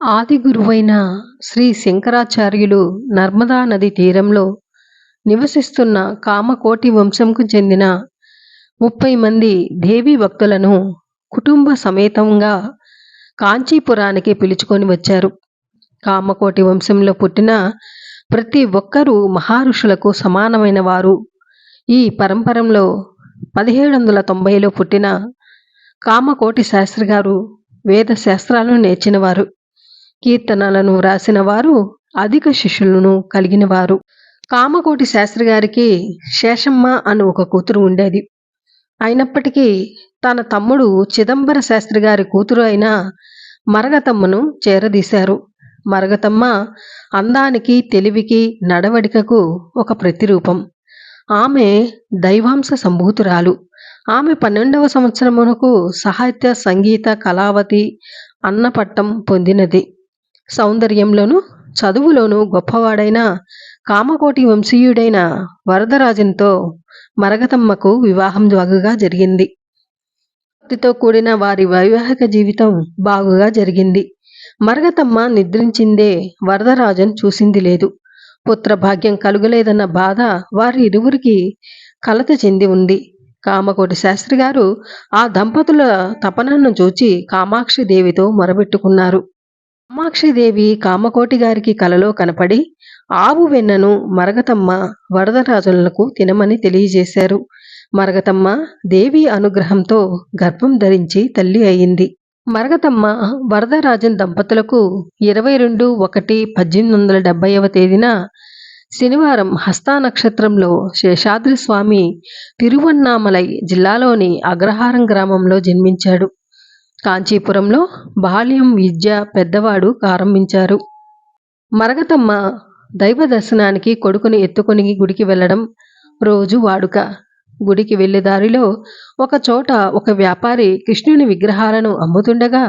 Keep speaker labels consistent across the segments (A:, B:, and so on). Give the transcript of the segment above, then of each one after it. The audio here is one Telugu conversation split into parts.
A: ఆది గురువైన శ్రీ శంకరాచార్యులు నర్మదా నది తీరంలో నివసిస్తున్న కామకోటి వంశంకు చెందిన ముప్పై మంది దేవీ భక్తులను కుటుంబ సమేతంగా కాంచీపురానికి పిలుచుకొని వచ్చారు. కామకోటి వంశంలో పుట్టిన ప్రతి ఒక్కరూ మహర్షులకు సమానమైన వారు. ఈ పరంపరంలో పదిహేడు వందల తొంభైలో పుట్టిన కామకోటి శాస్త్రి గారు వేద శాస్త్రాలను నేర్చినవారు. కీర్తనలను వ్రాసిన వారు అధిక శిష్యులను కలిగిన వారు కామకోటి శాస్త్రి గారికి శేషమ్మ అని ఒక కూతురు ఉండేది. అయినప్పటికీ తన తమ్ముడు చిదంబర శాస్త్రి గారి కూతురు అయిన మరగతమ్మను చేరదీశారు. మరగతమ్మ అందానికి తెలివికి నడవడికకు ఒక ప్రతిరూపం. ఆమె దైవాంశ సంభూతురాలు. ఆమె పన్నెండవ సంవత్సరమునకు సాహిత్య సంగీత కళావతి అన్నపట్టం పొందినది. సౌందర్యంలోనూ చదువులోనూ గొప్పవాడైన కామకోటి వంశీయుడైన వరదరాజన్తో మరగతమ్మకు వివాహం బాగుగా జరిగింది. భక్తితో కూడిన వారి వైవాహిక జీవితం బాగుగా జరిగింది. మరగతమ్మ నిద్రించిందే వరదరాజన్ చూసింది లేదు. పుత్రభాగ్యం కలుగలేదన్న బాధ వారి ఇరువురికి కలత చెంది ఉంది. కామకోటి శాస్త్రి గారు ఆ దంపతుల తపనను చూచి కామాక్షి దేవితో మొరబెట్టుకున్నారు కామాక్షిదేవి కామకోటి గారికి కలలో కనపడి ఆవు వెన్నను మరగతమ్మ వరదరాజులకు తినమని తెలియజేశారు. మరగతమ్మ దేవి అనుగ్రహంతో గర్భం ధరించి తల్లి అయింది. మరగతమ్మ వరదరాజన్ దంపతులకు ఇరవై రెండు ఒకటి పద్దెనిమిది వందల డెబ్బైవ తేదీన శనివారం హస్తా నక్షత్రంలో శేషాద్రి స్వామి తిరువన్నామలై జిల్లాలోని అగ్రహారం గ్రామంలో జన్మించాడు. కాంచీపురంలో బాల్యం విద్య పెద్దవాడు ప్రారంభించారు. మరగతమ్మ దైవ దర్శనానికి కొడుకుని ఎత్తుకొని గుడికి వెళ్ళడం రోజు వాడుక. గుడికి వెళ్ళే దారిలో ఒక చోట ఒక వ్యాపారి కృష్ణుని విగ్రహాలను అమ్ముతుండగా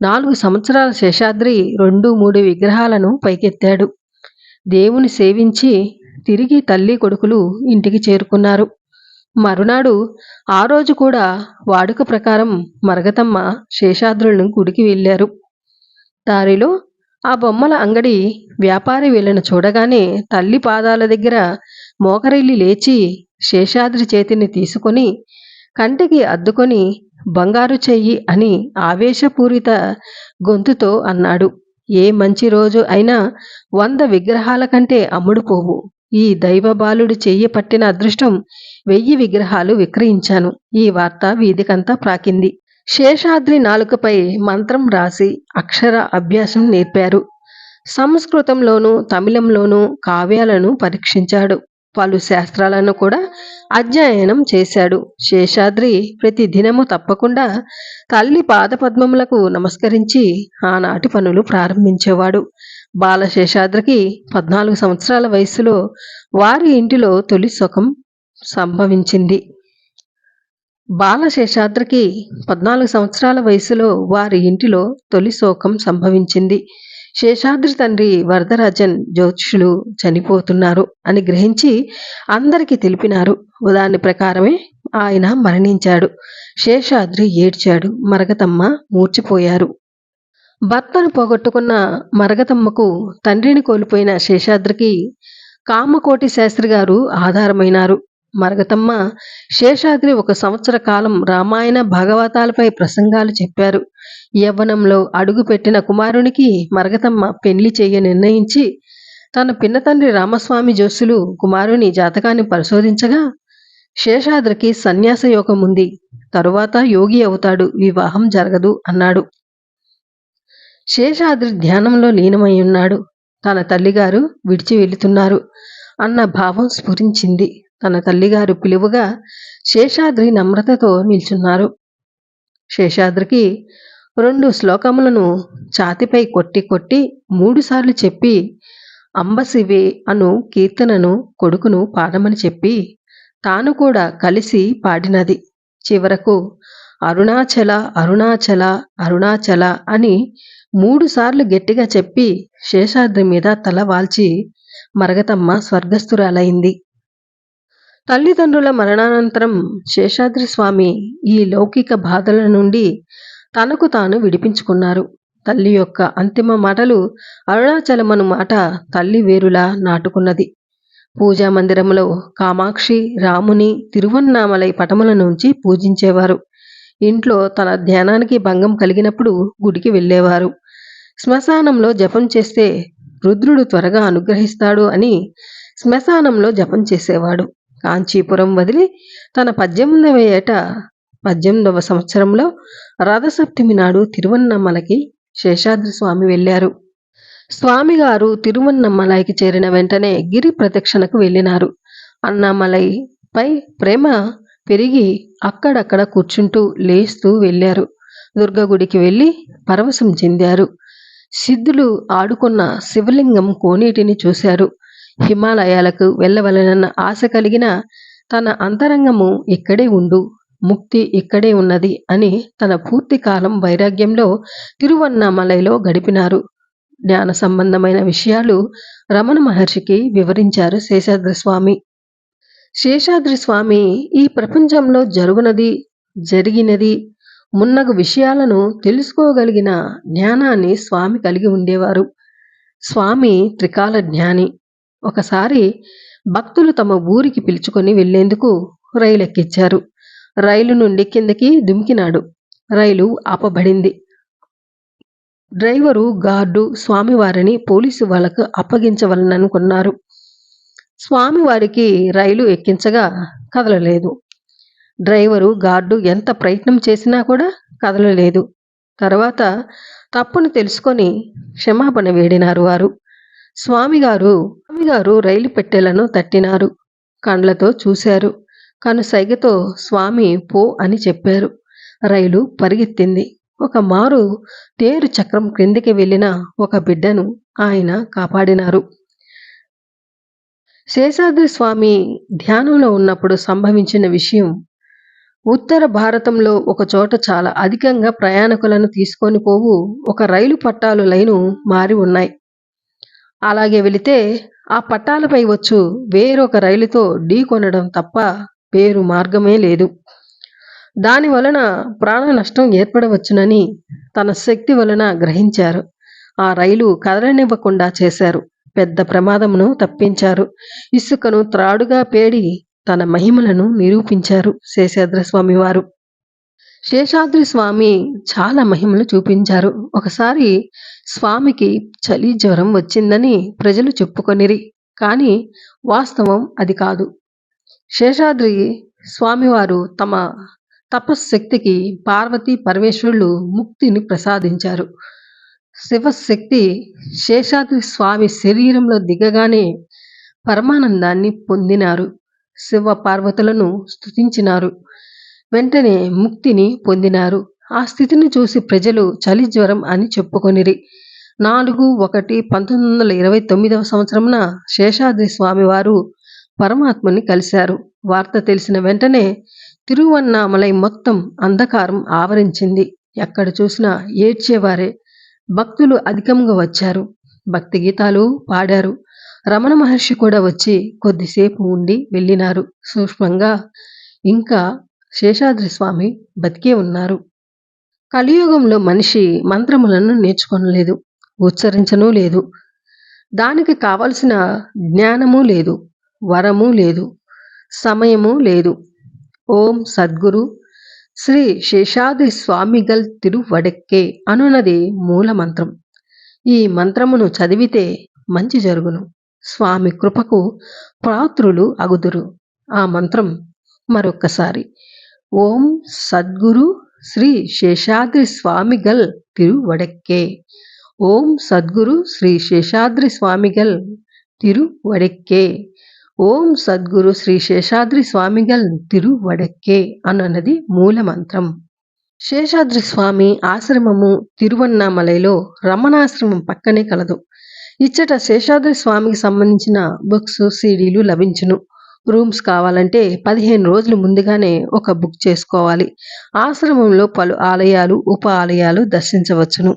A: నాలుగు సంవత్సరాల శేషాద్రి రెండు మూడు విగ్రహాలను పైకెత్తాడు. దేవుని సేవించి తిరిగి తల్లి కొడుకులు ఇంటికి చేరుకున్నారు. మరునాడు ఆ రోజు కూడా వాడుక ప్రకారం మరగతమ్మ శేషాద్రులను గుడికి వెళ్ళారు. దారిలో ఆ బొమ్మల అంగడి వ్యాపారి వీళ్ళను చూడగానే తల్లి పాదాల దగ్గర మోకరిల్లి లేచి శేషాద్రి చేతిని తీసుకొని కంటికి అద్దుకొని బంగారు చెయ్యి అని ఆవేశపూరిత గొంతుతో అన్నాడు. ఏ మంచి రోజు అయినా వంద విగ్రహాల కంటే అమ్ముడుపోవు ఈ దైవ బాలుడు చెయ్యి పట్టిన అదృష్టం వెయ్యి విగ్రహాలు విక్రయించాను. ఈ వార్త వీధికంతా ప్రాకింది. శేషాద్రి నాలుకపై మంత్రం రాసి అక్షర అభ్యాసం నేర్పారు. సంస్కృతంలోనూ తమిళంలోనూ కావ్యాలను పరీక్షించాడు. పలు శాస్త్రాలను కూడా అధ్యయనం చేశాడు. శేషాద్రి ప్రతి దినము తప్పకుండా తల్లి పాదపద్మములకు నమస్కరించి ఆనాటి పనులు ప్రారంభించేవాడు. బాలశేషాద్రికి పద్నాలుగు సంవత్సరాల వయసులో వారి ఇంటిలో తొలి సుఖం సంభవించింది. బాలశేషాద్రికి పద్నాలుగు సంవత్సరాల వయసులో వారి ఇంటిలో తొలి శోకం సంభవించింది. శేషాద్రి తండ్రి వరదరాజన్ జ్యోతిషులు చనిపోతున్నారు అని గ్రహించి అందరికీ తెలిపినారు. దాని ప్రకారమే ఆయన మరణించాడు. శేషాద్రి ఏడ్చాడు. మరగతమ్మ మూర్చిపోయారు. భర్తను పోగొట్టుకున్న మరగతమ్మకు తండ్రిని కోల్పోయిన శేషాద్రికి కామకోటి శాస్త్రి గారు ఆధారమైనారు. మరగతమ్మ శేషాద్రి ఒక సంవత్సర కాలం రామాయణ భాగవతాలపై ప్రసంగాలు చెప్పారు. యవ్వనంలో అడుగుపెట్టిన కుమారునికి మరగతమ్మ పెళ్ళి చేయ నిర్ణయించి తన పిన్నతండ్రి రామస్వామి జోస్సులు కుమారుని జాతకాన్ని పరిశోధించగా శేషాద్రికి సన్యాస యోగం ఉంది తరువాత యోగి అవుతాడు వివాహం జరగదు అన్నాడు. శేషాద్రి ధ్యానంలో లీనమై ఉన్నాడు. తన తల్లిగారు విడిచి వెళుతున్నారు. అన్న భావం స్ఫురించింది. తన తల్లిగారు పిలువగా శేషాద్రి నమ్రతతో నిల్చున్నారు. శేషాద్రికి రెండు శ్లోకములను ఛాతిపై కొట్టి కొట్టి మూడుసార్లు చెప్పి అంబశివే అను కీర్తనను కొడుకును పాడమని చెప్పి తాను కూడా కలిసి పాడినది. చివరకు అరుణాచల అరుణాచల అరుణాచల అని మూడుసార్లు గట్టిగా చెప్పి శేషాద్రి మీద తల వాల్చి మరగతమ్మ స్వర్గస్థురాలైంది. తల్లిదండ్రుల మరణానంతరం శేషాద్రి స్వామి ఈ లౌకిక బాధల నుండి తనకు తాను విడిపించుకున్నారు. తల్లి యొక్క అంతిమ మాటలు అరుణాచలమను మాట తల్లి వేరులా నాటుకున్నది. పూజా మందిరంలో కామాక్షి రాముని తిరువన్నామలై పటముల నుంచి పూజించేవారు. ఇంట్లో తన ధ్యానానికి భంగం కలిగినప్పుడు గుడికి వెళ్ళేవారు. శ్మశానంలో జపం చేస్తే రుద్రుడు త్వరగా అనుగ్రహిస్తాడు అని శ్మశానంలో జపం చేసేవాడు. కాంచీపురం వదిలి తన పద్దెనిమిదవ ఏట పద్దెనిమిదవ సంవత్సరంలో రథసప్తమి నాడు తిరువన్నమలకి శేషాద్రి స్వామి వెళ్ళారు. స్వామిగారు తిరువన్నమలైకి చేరిన వెంటనే గిరి ప్రదక్షిణకు వెళ్ళినారు. అన్నమలైపై ప్రేమ పెరిగి అక్కడక్కడ కూర్చుంటూ లేస్తూ వెళ్ళారు. దుర్గగుడికి వెళ్ళి పరవశం చెందారు. సిద్ధులు ఆడుకున్న శివలింగం కోనేటిని చూశారు. హిమాలయాలకు వెళ్ళవలనన్న ఆశ కలిగిన తన అంతరంగము ఇక్కడే ఉండు ముక్తి ఇక్కడే ఉన్నది అని తన పూర్తి కాలం వైరాగ్యంలో తిరువన్నామలైలో గడిపినారు. జ్ఞాన సంబంధమైన విషయాలు రమణ మహర్షికి వివరించారు శేషాద్రి స్వామి శేషాద్రి స్వామి ఈ ప్రపంచంలో జరుగునది జరిగినది మున్నగు విషయాలను తెలుసుకోగలిగిన జ్ఞానాన్ని స్వామి కలిగి ఉండేవారు. స్వామి త్రికాల జ్ఞాని. ఒకసారి భక్తులు తమ ఊరికి పిలుచుకొని వెళ్ళేందుకు రైలు ఎక్కించారు రైలు నుండి కిందకి దుమికినాడు. రైలు ఆపబడింది. డ్రైవరు గార్డు స్వామివారిని పోలీసు వాళ్ళకు అప్పగించవలననుకున్నారు. స్వామివారికి రైలు ఎక్కించగా కదలలేదు. డ్రైవరు గార్డు ఎంత ప్రయత్నం చేసినా కూడా కదలలేదు. తర్వాత తప్పును తెలుసుకొని క్షమాపణ వేడినారు వారు. స్వామిగారు స్వామిగారు రైలు పెట్టెలను తట్టినారు. కండ్లతో చూశారు. కనుసైగతో స్వామి పో అని చెప్పారు. రైలు పరిగెత్తింది. ఒక మారు తేరు చక్రం క్రిందికి వెళ్ళిన ఒక బిడ్డను ఆయన కాపాడినారు. శేషాద్రి స్వామి ధ్యానంలో ఉన్నప్పుడు సంభవించిన విషయం ఉత్తర భారతంలో ఒకచోట చాలా అధికంగా ప్రయాణికులను తీసుకొని పోవు ఒక రైలు పట్టాలు లైను మారి ఉన్నాయి. అలాగే వెళితే ఆ పట్టాలపై వచ్చు వేరొక రైలుతో ఢీ కొనడం తప్ప వేరు మార్గమే లేదు. దాని వలన ప్రాణ నష్టం ఏర్పడవచ్చునని తన శక్తి వలన గ్రహించారు. ఆ రైలు కదలనివ్వకుండా చేశారు. పెద్ద ప్రమాదమును తప్పించారు. ఇసుకను త్రాడుగా పేడి తన మహిమలను నిరూపించారు శేషాద్రి స్వామి వారు శేషాద్రి స్వామి చాలా మహిమలు చూపించారు. ఒకసారి స్వామికి చలి జ్వరం వచ్చిందని ప్రజలు చెప్పుకొనిరి కానీ వాస్తవం అది కాదు. శేషాద్రి స్వామివారు తమ తపశ్శక్తికి పార్వతీ పరమేశ్వరులు ముక్తిని ప్రసాదించారు. శివశక్తి శేషాద్రి స్వామి శరీరంలో దిగగానే పరమానందాన్ని పొందినారు. శివ పార్వతులను స్తుతించినారు. వెంటనే ముక్తిని పొందినారు. ఆ స్థితిని చూసి ప్రజలు చలి జ్వరం అని చెప్పుకొనిరి. నాలుగు ఒకటి పంతొమ్మిది వందల ఇరవై తొమ్మిదవ సంవత్సరంన శేషాద్రి స్వామివారు పరమాత్మని కలిశారు. వార్త తెలిసిన వెంటనే తిరువన్నామలై మొత్తం అంధకారం ఆవరించింది. ఎక్కడ చూసినా ఏడ్చేవారే. భక్తులు అధికంగా వచ్చారు. భక్తి గీతాలు పాడారు. రమణ మహర్షి కూడా వచ్చి కొద్దిసేపు ఉండి వెళ్ళినారు. సూక్ష్మంగా ఇంకా శేషాద్రి స్వామి బతికే ఉన్నారు. కలియుగంలో మనిషి మంత్రములను నేర్చుకొనలేదు ఉచ్చరించనూ లేదు. దానికి కావలసిన జ్ఞానము లేదు వరము లేదు సమయము లేదు. ఓం సద్గురు శ్రీ శేషాద్రి స్వామిగల్ తిరువడెక్కే అనున్నది మూల మంత్రం ఈ మంత్రమును చదివితే మంచి జరుగును. స్వామి కృపకు పాత్రులు అగుదురు. ఆ మంత్రం మరొక్కసారి. ఓం సద్గురు శ్రీ శేషాద్రి స్వామిగల్ తిరువడెక్కే. ఓం సద్గురు శ్రీ శేషాద్రి స్వామిగల్ తిరువడెక్కే. ఓం సద్గురు శ్రీ శేషాద్రి స్వామిగల్ తిరువడెక్కే అన్నది మూల మంత్రం. శేషాద్రి స్వామి ఆశ్రమము తిరువన్నామలైలో రమణాశ్రమం పక్కనే కలదు. ఇచ్చట శేషాద్రి స్వామికి సంబంధించిన బుక్స్ సీడీలు లభించును. రూమ్స్ కావాలంటే పదిహేను రోజులు ముందుగానే ఒక బుక్ చేసుకోవాలి. ఆశ్రమంలో పలు ఆలయాలు ఉప ఆలయాలు దర్శించవచ్చును.